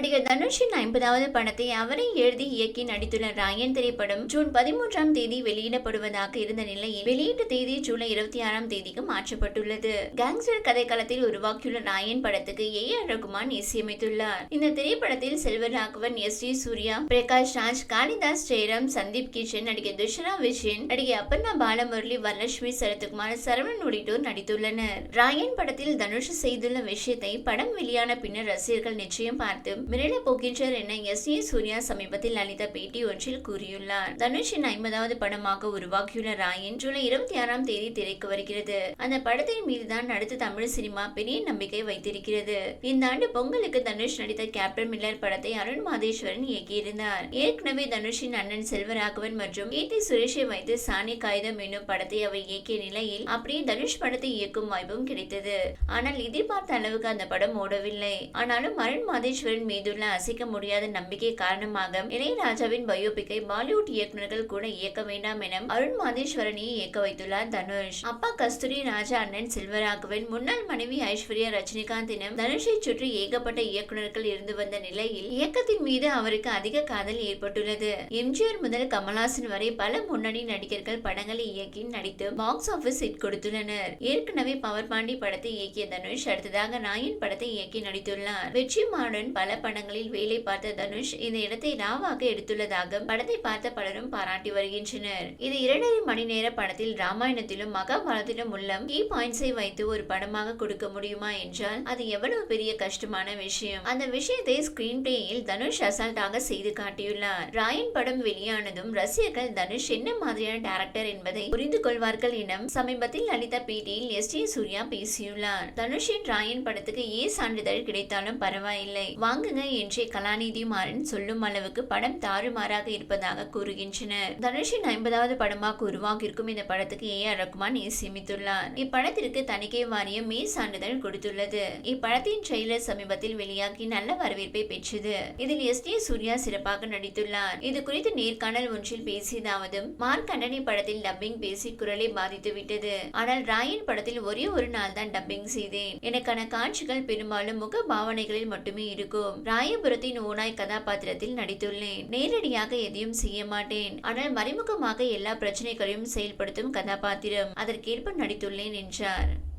நடிகர் தனுஷின் ஐம்பதாவது படத்தை அவரை எழுதி இயக்கி நடித்துள்ள ராயன் திரைப்படம் ஜூன் பதிமூன்றாம் தேதி வெளியிடப்படுவதாக இருந்த நிலையில் வெளியீட்டு தேதி ஜூலை இருபத்தி ஆறாம் தேதிக்கு மாற்றப்பட்டுள்ளது. கேங்ஸ்டர் கதைக்களத்தில் உருவாக்கியுள்ள ராயன் படத்துக்கு ஏ ஆர் ரகுமான் இசையமைத்துள்ளார். இந்த திரைப்படத்தில் செல்வராகவன் எஸ் ஜி சூர்யா பிரகாஷ் ராஜ் காளிதாஸ் ஜெயராம் சந்தீப் கிஷன் நடிகர் துஷரா விஜயன் நடிகை அப்பர்ணா பாலமுரளி வரலட்சுமி சரத்குமார் சரவணன் உள்ளிட்டோர் நடித்துள்ளனர். ராயன் படத்தில் தனுஷ் செய்துள்ள விஷயத்தை படம் வெளியான பின்னர் ரசிகர்கள் நிச்சயம் பார்த்து மிரள போகின்றனர் என எஸ் ஏ சூர்யா சமீபத்தில் அளித்த பேட்டி ஒன்றில் கூறியுள்ளார். தனுஷின் ஐம்பதாவது படமாக உருவாக்கியுள்ள ராயின் ஜூலை இருபத்தி ஆறாம் தேதி திரைக்கு வருகிறது. அந்த படத்தின் மீதுதான் அடுத்த தமிழ் சினிமா பெரிய நம்பிக்கை வைத்திருக்கிறது. இந்த ஆண்டு பொங்கலுக்கு தனுஷ் நடித்த கேப்டன் மில்லர் படத்தை அருண் மாதேஸ்வரன் இயக்கியிருந்தார். ஏற்கனவே தனுஷின் அண்ணன் செல்வராகவன் மற்றும் கீர்த்தி சுரேஷை வைத்து சாணி காகிதம் என்னும் படத்தை அவர் இயக்கிய நிலையில் அப்படியே தனுஷ் படத்தை இயக்கும் வாய்ப்பும் கிடைத்தது. ஆனால் எதிர்பார்த்த அளவுக்கு அந்த படம் ஓடவில்லை. ஆனாலும் அருண் மாதேஸ்வரன் மீதுள்ள அசைக்க முடியாத நம்பிக்கை காரணமாக இளையராஜாவின் பயோபிக்கை பாலிவுட் இயக்குநர்கள் கூட இயக்க வேண்டாம் என அருண் மாதேஸ்வரனியை இயக்க வைத்துள்ளார் தனுஷ். அப்பா கஸ்தூரி ராஜா அண்ணன் செல்வராகவன் முன்னாள் மனைவி ஐஸ்வர்யா ரஜினிகாந்த் தனுஷை சுற்றி ஏகப்பட்ட இயக்குநர்கள் இருந்து வந்த நிலையில் இயக்கத்தின் மீது அவருக்கு அதிக காதல் ஏற்பட்டுள்ளது. எம்ஜிஆர் முதல் கமல்ஹாசன் வரை பல முன்னணி நடிகர்கள் படங்களை இயக்கி நடித்து பாக்ஸ் ஆபீஸ் ஹிட் கொடுத்துள்ளனர். ஏற்கனவே பவர் பாண்டி படத்தை இயக்கிய தனுஷ் அடுத்ததாக நாயின் படத்தை இயக்கி நடித்துள்ளார். வெற்றி மாடன் பல படங்களில் வேலை பார்த்த தனுஷ் இந்த இடத்தை ராவாக எடுத்துள்ளதாக படத்தை பார்த்த பலரும் பாராட்டி வருகின்றனர். இது இரண்டரை மணி நேர படத்தில் ராமாயணத்திலும் மகாபாரதத்திலும் உள்ள கீ பாயிண்ட்ஸை வைத்து ஒரு படமாக கொடுக்க முடியுமா என்றால் அது எவ்வளவு பெரிய கஷ்டமான விஷயம். அந்த விஷயத்தை ஸ்கிரீன் பிளேயில் தனுஷ் அசால்ட்டாக செய்து காட்டியுள்ளார். ராயன் படம் வெளியானதும் ரசிகர்கள் தனுஷ் என்ன மாதிரியான டேரக்டர் என்பதை புரிந்து கொள்வார்கள் என சமீபத்தில் அளித்த பேட்டியில் எஸ். டி சூர்யா பேசியுள்ளார். தனுஷின் ராயன் படத்துக்கு ஏ சான்றிதழ் கிடைத்தாலும் பரவாயில்லை. வாங்க வாங்குங்க என்றே கலாநிதி மாறன் சொல்லும் அளவுக்கு படம் தாறுமாறாக இருப்பதாக கூறுகின்றனர். தனுஷின் ஐம்பதாவது படமாக உருவாகியிருக்கும் இந்த படத்துக்கு ஏ ஆர் ரகுமான் இசையமைத்துள்ளார் இப்படத்திற்கு தணிக்கை வாரியம் மே சான்றிதழ் கொடுத்துள்ளது. இப்படத்தின் ட்ரெய்லர் சமீபத்தில் வெளியாகி நல்ல வரவேற்பை பெற்றது. இதில் எஸ் டி சூர்யா சிறப்பாக நடித்துள்ளார். இது குறித்து நேர்காணல் ஒன்றில் பேசியதாவது மார்க் அண்டனி படத்தில் டப்பிங் பேசி குரலை பாதித்து விட்டது. ஆனால் ராயன் படத்தில் ஒரே ஒரு நாள் தான் டப்பிங் செய்தேன். எனக்கான காட்சிகள் பெரும்பாலும் முக பாவனைகளில் மட்டுமே இருக்கும். ராயபுரத்தின் ஓனாய் கதாபாத்திரத்தில் நடித்துள்ளேன். நேரடியாக எதையும் செய்ய மாட்டேன். ஆனால் மறைமுகமாக எல்லா பிரச்சனைகளையும் செயல்படுத்தும் கதாபாத்திரம். அதற்கேற்ப நடித்துள்ளேன் என்றார்.